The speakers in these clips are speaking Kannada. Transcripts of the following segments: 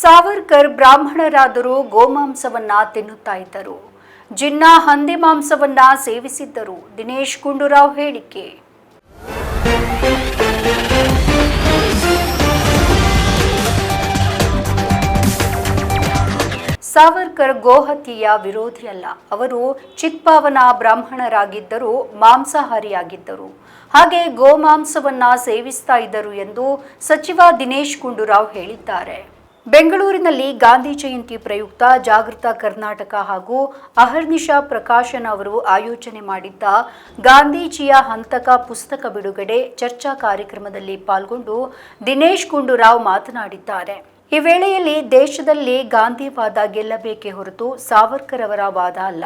ಸಾವರ್ಕರ್ ಬ್ರಾಹ್ಮಣರಾದರೂ ಗೋಮಾಂಸವನ್ನ ತಿನ್ನುತ್ತಾ ಇದ್ದರು. ಜಿನ್ನಾ ಹಂದಿ ಮಾಂಸವನ್ನ ಸೇವಿಸಿದ್ದರು. ದಿನೇಶ್ ಗುಂಡೂರಾವ್ ಹೇಳಿಕೆ. ಸಾವರ್ಕರ್ ಗೋಹತ್ಯೆಯ ವಿರೋಧಿಯಲ್ಲ ಅವರು ಚಿತ್ಪಾವನ ಬ್ರಾಹ್ಮಣರಾಗಿದ್ದರು ಮಾಂಸಾಹಾರಿಯಾಗಿದ್ದರು. ಹಾಗೆ ಗೋಮಾಂಸವನ್ನ ಸೇವಿಸ್ತಾ ಇದ್ದರು ಎಂದು ಸಚಿವ ದಿನೇಶ್ ಗುಂಡೂರಾವ್ ಹೇಳಿದ್ದಾರೆ. ಬೆಂಗಳೂರಿನಲ್ಲಿ ಗಾಂಧಿ ಜಯಂತಿ ಪ್ರಯುಕ್ತ ಜಾಗೃತ ಕರ್ನಾಟಕ ಹಾಗೂ ಅಹರ್ನಿಶಾ ಪ್ರಕಾಶನ್ ಅವರು ಆಯೋಜನೆ ಮಾಡಿದ್ದ ಗಾಂಧೀಜಿಯ ಹಂತಕ ಪುಸ್ತಕ ಬಿಡುಗಡೆ ಚರ್ಚಾ ಕಾರ್ಯಕ್ರಮದಲ್ಲಿ ಪಾಲ್ಗೊಂಡು ದಿನೇಶ್ ಗುಂಡೂರಾವ್ ಮಾತನಾಡಿದ್ದಾರೆ. ಈ ವೇಳೆಯಲ್ಲಿ ದೇಶದಲ್ಲಿ ಗಾಂಧಿವಾದ ಗೆಲ್ಲಬೇಕೇ ಹೊರತು ಸಾವರ್ಕರ್ ಅವರ ವಾದ ಅಲ್ಲ.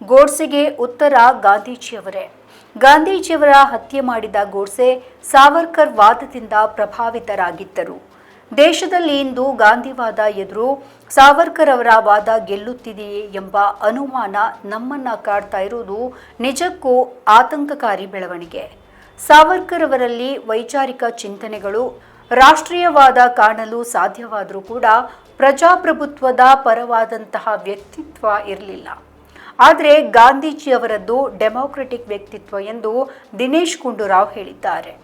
ಗೋಡ್ಸೆಗೆ ಉತ್ತರ ಗಾಂಧೀಜಿಯವರೇ. ಗಾಂಧೀಜಿಯವರ ಹತ್ಯೆ ಮಾಡಿದ ಗೋಡ್ಸೆ ಸಾವರ್ಕರ್ ವಾದದಿಂದ ಪ್ರಭಾವಿತರಾಗಿದ್ದರು. ದೇಶದಲ್ಲಿ ಇಂದು ಗಾಂಧಿವಾದ ಎದುರು ಸಾವರ್ಕರ್ ಅವರ ವಾದ ಗೆಲ್ಲುತ್ತಿದೆಯೇ ಎಂಬ ಅನುಮಾನ ನಮ್ಮನ್ನ ಕಾಡ್ತಾ ಇರುವುದು ನಿಜಕ್ಕೂ ಆತಂಕಕಾರಿ ಬೆಳವಣಿಗೆ. ಸಾವರ್ಕರ್ ಅವರಲ್ಲಿ ವೈಚಾರಿಕ ಚಿಂತನೆಗಳು, ರಾಷ್ಟ್ರೀಯವಾದ ಕಾಣಲು ಸಾಧ್ಯವಾದರೂ ಕೂಡ ಪ್ರಜಾಪ್ರಭುತ್ವದ ಪರವಾದಂತಹ ವ್ಯಕ್ತಿತ್ವ ಇರಲಿಲ್ಲ. ಆದರೆ ಗಾಂಧೀಜಿಯವರದ್ದು ಡೆಮೋಕ್ರೆಟಿಕ್ ವ್ಯಕ್ತಿತ್ವ ಎಂದು ದಿನೇಶ್ ಗುಂಡೂರಾವ್ ಹೇಳಿದ್ದಾರೆ.